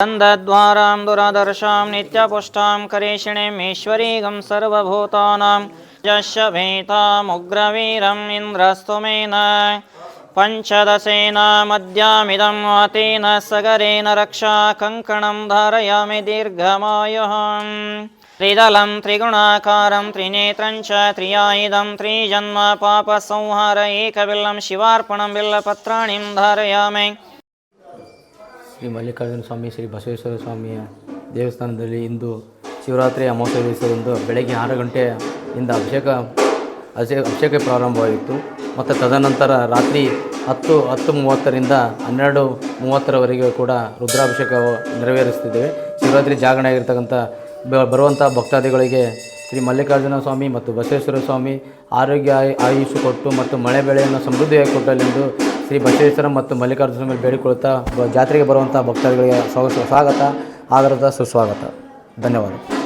गन्धद्वारां दुरादर्शां नित्यपुष्टां करेषिणीमीश्वरीगं सर्वभूतानां यस्य भीतामुग्रवीरम् इन्द्रस्तुमेन पञ्चदशेनामद्यामिदं तेन सगरेण रक्षा कङ्कणं धारयामि दीर्घमायुः। त्रिदलं त्रिगुणाकारं त्रिनेत्रं च त्रियायुधं त्रिजन्म पापसंहार एकबिल्लं शिवार्पणं बिल्लपत्राणिं धारयामि ಶ್ರೀ ಮಲ್ಲಿಕಾರ್ಜುನ ಸ್ವಾಮಿ, ಶ್ರೀ ಬಸವೇಶ್ವರ ಸ್ವಾಮಿಯ ದೇವಸ್ಥಾನದಲ್ಲಿ ಇಂದು ಶಿವರಾತ್ರಿ ಅಮಾವಾಸ್ಯ ದಿವಸದಂದು ಬೆಳಗ್ಗೆ ಆರು ಗಂಟೆಯಿಂದ ಅಭಿಷೇಕ ಅಭಿಷೇಕ ಅಭಿಷೇಕ ಪ್ರಾರಂಭವಾಗಿತ್ತು ಮತ್ತು ತದನಂತರ ರಾತ್ರಿ ಹತ್ತು ಹತ್ತು ಮೂವತ್ತರಿಂದ ಹನ್ನೆರಡು ಮೂವತ್ತರವರೆಗೆ ಕೂಡ ರುದ್ರಾಭಿಷೇಕ ನೆರವೇರಿಸ್ತಿದ್ದೇವೆ ಶಿವರಾತ್ರಿ ಜಾಗರಣೆ ಆಗಿರ್ತಕ್ಕಂಥ ಬ- ಬರುವಂಥ ಭಕ್ತಾದಿಗಳಿಗೆ ಶ್ರೀ ಮಲ್ಲಿಕಾರ್ಜುನ ಸ್ವಾಮಿ ಮತ್ತು ಬಸವೇಶ್ವರ ಸ್ವಾಮಿ ಆರೋಗ್ಯ ಆಯು- ಆಯುಷು ಕೊಟ್ಟು ಮತ್ತು ಮಳೆ ಬೆಳೆಯನ್ನು ಸಮೃದ್ಧಿಯಾಗಿ ಕೊಟ್ಟಲೆಂದು ಶ್ರೀ ಬಸವೇಶ್ವರ ಮತ್ತು ಮಲ್ಲಿಕಾರ್ಜುನ ಮೇಲೆ ಬೇಡಿಕೊಳ್ಳುತ್ತಾ ಜಾತ್ರೆಗೆ ಬರುವಂಥ ಭಕ್ತಾದಿಗಳಿಗೆ ಸ್ವಾಗತ. ಆದರದ ಸುಸ್ವಾಗತ ಧನ್ಯವಾದ.